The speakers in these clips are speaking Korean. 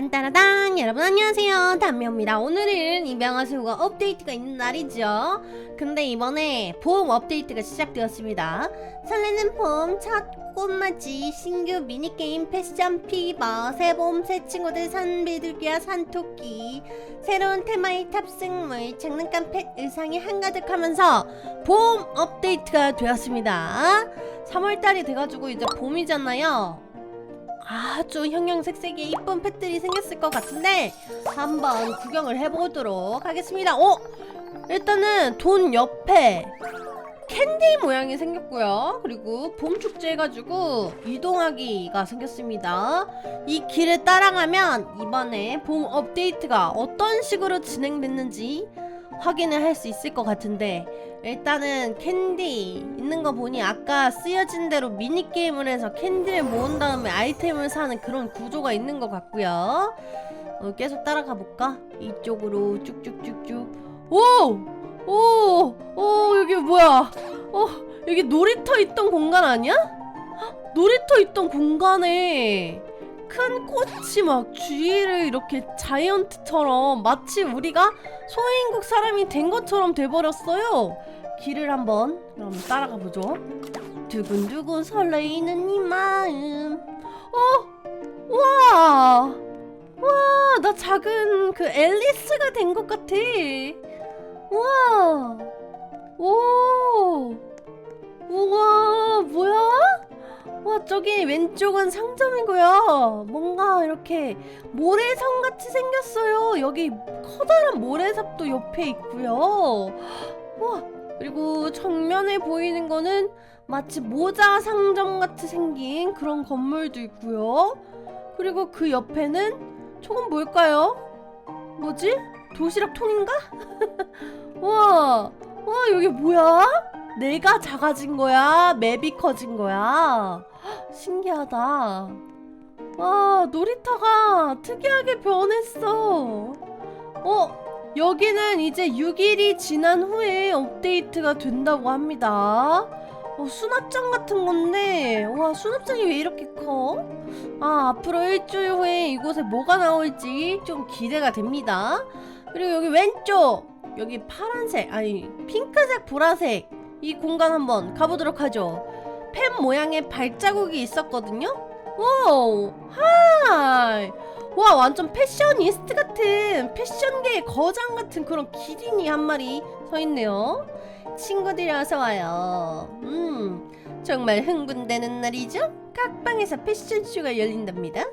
딴따라단 여러분 안녕하세요. 담미입니다. 오늘은 이병하수가 업데이트가 있는 날이죠. 근데 이번에 봄 업데이트가 시작되었습니다. 설레는 봄 첫 꽃맞이 신규 미니게임 패션 피버 새봄 새 친구들 산비둘기와 산토끼 새로운 테마의 탑승물 장난감 펫 의상이 한가득하면서 봄 업데이트가 되었습니다. 3월달이 돼가지고 이제 봄이잖아요 아주 형형색색의 이쁜 펫들이 생겼을 것 같은데 한번 구경을 해보도록 하겠습니다. 어? 일단은 돈 옆에 캔디 모양이 생겼고요. 그리고 봄 축제 해가지고 이동하기가 생겼습니다. 이 길을 따라가면 이번에 봄 업데이트가 어떤 식으로 진행됐는지 확인을 할 수 있을 것 같은데 일단은 캔디 있는 거 보니 아까 쓰여진 대로 미니게임을 해서 캔디를 모은 다음에 아이템을 사는 그런 구조가 있는 것 같고요 어, 계속 따라가 볼까? 이쪽으로 쭉쭉쭉쭉 오! 오! 오 여기 뭐야 어 여기 놀이터 있던 공간 아니야? 헉, 놀이터 있던 공간에 큰 꽃이 막 주위를 이렇게 자이언트처럼 마치 우리가 소인국 사람이 된 것처럼 돼버렸어요. 길을 한번 그럼 따라가 보죠. 두근두근 설레이는 이 마음. 어, 와, 와, 나 작은 그 앨리스가 된 것 같아. 와, 오, 우와, 뭐야? 와 저기 왼쪽은 상점이고요. 뭔가 이렇게 모래성 같이 생겼어요. 여기 커다란 모래삽도 옆에 있고요. 와 그리고 정면에 보이는 거는 마치 모자 상점 같이 생긴 그런 건물도 있고요. 그리고 그 옆에는 저건 뭘까요? 뭐지? 도시락 통인가? 와, 와 여기 뭐야? 내가 작아진 거야? 맵이 커진 거야? 헉, 신기하다. 와, 놀이터가 특이하게 변했어. 어, 여기는 이제 6일이 지난 후에 업데이트가 된다고 합니다. 어, 수납장 같은 건데, 와, 수납장이 왜 이렇게 커? 아, 앞으로 일주일 후에 이곳에 뭐가 나올지 좀 기대가 됩니다. 그리고 여기 왼쪽, 여기 파란색, 아니, 핑크색, 보라색, 이 공간 한번 가보도록 하죠. 펜 모양의 발자국이 있었거든요. 와우, 하이. 와, 완전 패셔니스트 같은 패션계의 거장 같은 그런 기린이 한 마리 서 있네요. 친구들이 어서 와요. 음, 정말 흥분되는 날이죠? 각방에서 패션쇼가 열린답니다.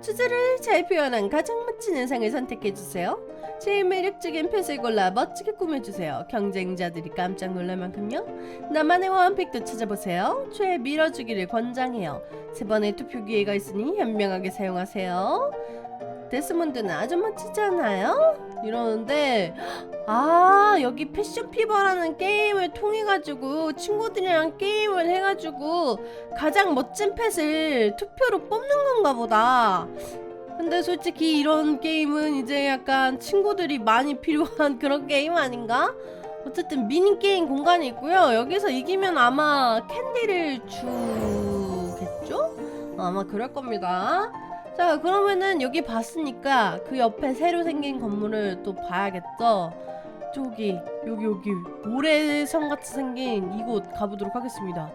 주제를 잘 표현한 가장 멋진 의상을 선택해주세요. 제일 매력적인 펫을 골라 멋지게 꾸며주세요. 경쟁자들이 깜짝 놀랄 만큼요. 나만의 원픽도 찾아보세요. 최애 밀어주기를 권장해요. 세 번의 투표 기회가 있으니 현명하게 사용하세요. 데스몬드는 않아요? 이러는데 아 여기 패션 피버라는 게임을 통해 가지고 친구들이랑 게임을 해가지고 가장 멋진 펫을 투표로 뽑는 건가 보다. 근데 솔직히 이런 게임은 이제 약간 친구들이 많이 필요한 그런 게임 아닌가? 어쨌든 미니게임 공간이 있고요. 여기서 이기면 아마 캔디를 주겠죠? 아마 그럴 겁니다. 자, 그러면은 여기 봤으니까 그 옆에 새로 생긴 건물을 또 봐야겠죠? 저기, 여기, 여기, 모래성 같이 생긴 이곳 가보도록 하겠습니다.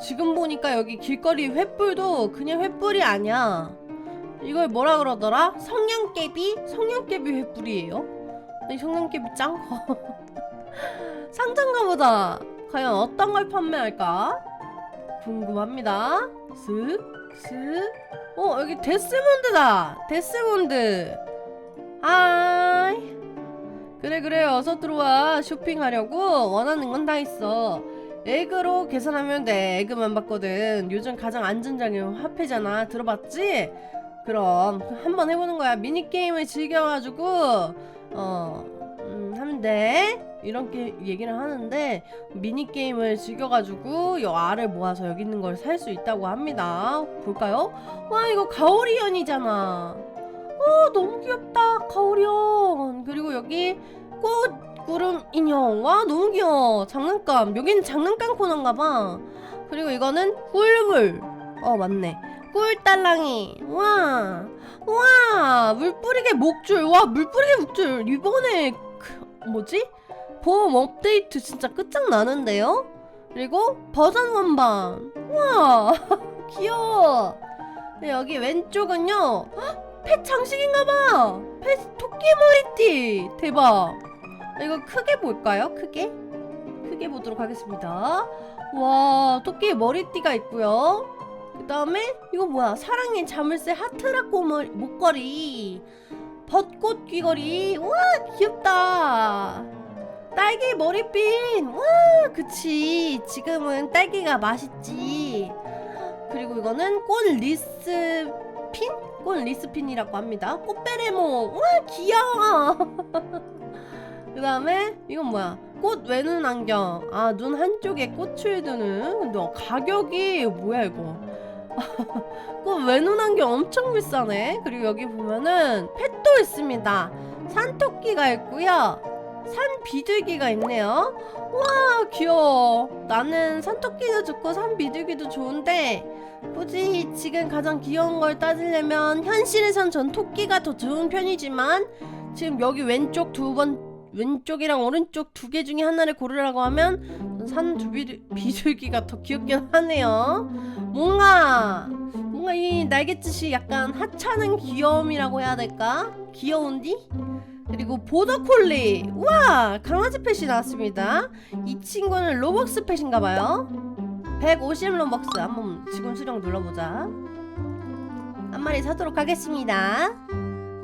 지금 보니까 여기 길거리 횃불도 그냥 횃불이 아니야. 이걸 뭐라 그러더라? 성냥개비? 성냥개비 횃불이에요? 이 성냥개비 짱 커. 상장가 보다. 과연 어떤 걸 판매할까? 궁금합니다. 쓱, 쓱. 어, 여기 데스몬드다. 데스몬드. 하이. 그래, 그래. 어서 들어와. 쇼핑하려고. 원하는 건 다 있어. 에그로 계산하면 돼. 에그만 받거든. 요즘 가장 안전장애 화폐잖아. 들어봤지? 그럼 한번 해보는 거야. 미니게임을 즐겨가지고 어 음, 하면 돼. 이렇게 얘기를 하는데 미니게임을 즐겨가지고 요 알을 모아서 여기 있는 걸 살 수 있다고 합니다. 볼까요? 와 이거 가오리연이잖아. 어 너무 귀엽다 가오리연. 그리고 여기 꽃 구름 인형. 와 너무 귀여워. 장난감. 여기는 장난감 코너인가봐. 그리고 이거는 꿀물. 어 맞네. 꿀달랑이 와. 와 물뿌리개 목줄 와 물뿌리개 목줄 이번에 그, 뭐지? 보험 업데이트 진짜 끝장나는데요? 그리고 버전 원반. 와 귀여워. 네, 여기 왼쪽은요 헉, 펫 장식인가봐. 펫 토끼 머리띠. 대박. 이거 크게 볼까요? 크게? 크게 보도록 하겠습니다. 와 토끼 머리띠가 있고요. 그 다음에 이거 뭐야? 사랑의 자물쇠 하트라고 머- 목걸이. 벚꽃 귀걸이. 와 귀엽다 딸기 머리핀. 와 그치. 지금은 딸기가 맛있지. 그리고 이거는 꽃 리스핀? 꽃 리스핀이라고 합니다. 꽃베레모. 와 귀여워. 그 다음에 이건 뭐야? 꽃 외눈 안경. 아 눈 한쪽에 꽃을 두는 근데 가격이 뭐야 이거? 꽃 외눈 안경 엄청 비싸네. 그리고 여기 보면은 펫도 있습니다. 산토끼가 있고요 산 비둘기가 있네요 와 귀여워 나는 산토끼도 좋고 산 비둘기도 좋은데 굳이 지금 가장 귀여운 걸 따지려면 현실에선 전 토끼가 더 좋은 편이지만 지금 여기 왼쪽 두 번 왼쪽이랑 오른쪽 두 개 중에 하나를 고르라고 하면 산 비둘기가 더 귀엽긴 하네요 뭔가 뭔가 이 날갯짓이 약간 하찮은 귀여움이라고 해야 될까? 귀여운디? 그리고 보더콜리. 우와 강아지 펫이 나왔습니다. 이 친구는 로벅스 펫인가봐요. 150 로벅스. 한번 지금 수령 눌러보자. 한 마리 사도록 하겠습니다.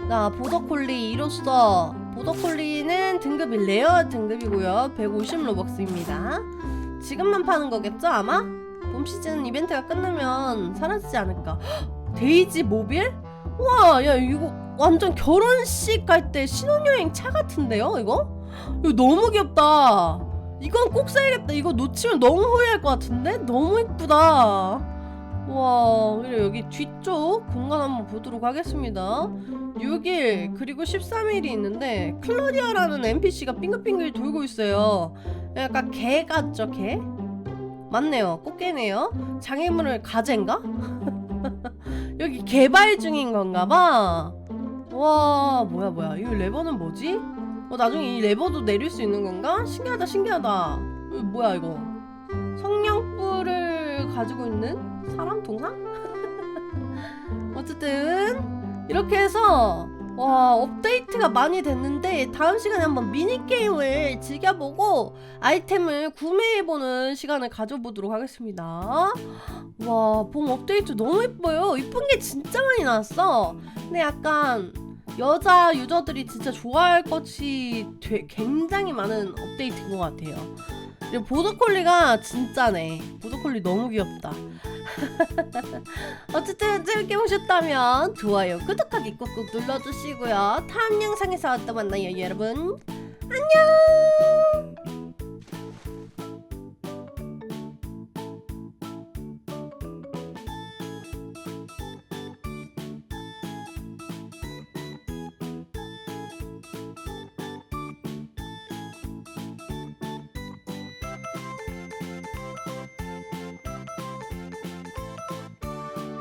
자 보더콜리 이로써 보더콜리는 등급이 레어 등급이고요. 150 로벅스입니다. 지금만 파는 거겠죠 아마? 봄 시즌 이벤트가 끝나면 사라지지 않을까? 헉, 데이지 모빌? 우와 야 이거 완전 결혼식 갈 때 신혼여행 차 같은데요 이거? 이거 너무 귀엽다 이건 꼭 사야겠다 이거 놓치면 너무 후회할 것 같은데? 너무 이쁘다 와 그리고 여기 뒤쪽 공간 한번 보도록 하겠습니다 6일 그리고 13일이 있는데 클로디아라는 NPC가 빙글빙글 돌고 있어요 약간 개 같죠 개? 맞네요 꽃게네요 장애물을 가재인가? 여기 개발 중인 건가 봐 와 뭐야 뭐야 이 레버는 뭐지? 어 나중에 이 레버도 내릴 수 있는 건가? 신기하다 신기하다 이거 뭐야 이거 성냥불을 가지고 있는 사람 동상? 어쨌든 이렇게 해서 와 업데이트가 많이 됐는데 다음 시간에 한번 미니게임을 즐겨보고 아이템을 구매해보는 시간을 가져보도록 하겠습니다 와봄 업데이트 너무 예뻐요 이쁜 게 진짜 많이 나왔어 근데 약간 여자 유저들이 진짜 좋아할 것이 되, 굉장히 많은 업데이트인 것 같아요. 그리고 보더콜리가 진짜네. 보더콜리 너무 귀엽다. 어쨌든 재밌게 보셨다면 좋아요 구독하기 꾹꾹 눌러주시고요. 다음 영상에서 또 만나요 여러분. 안녕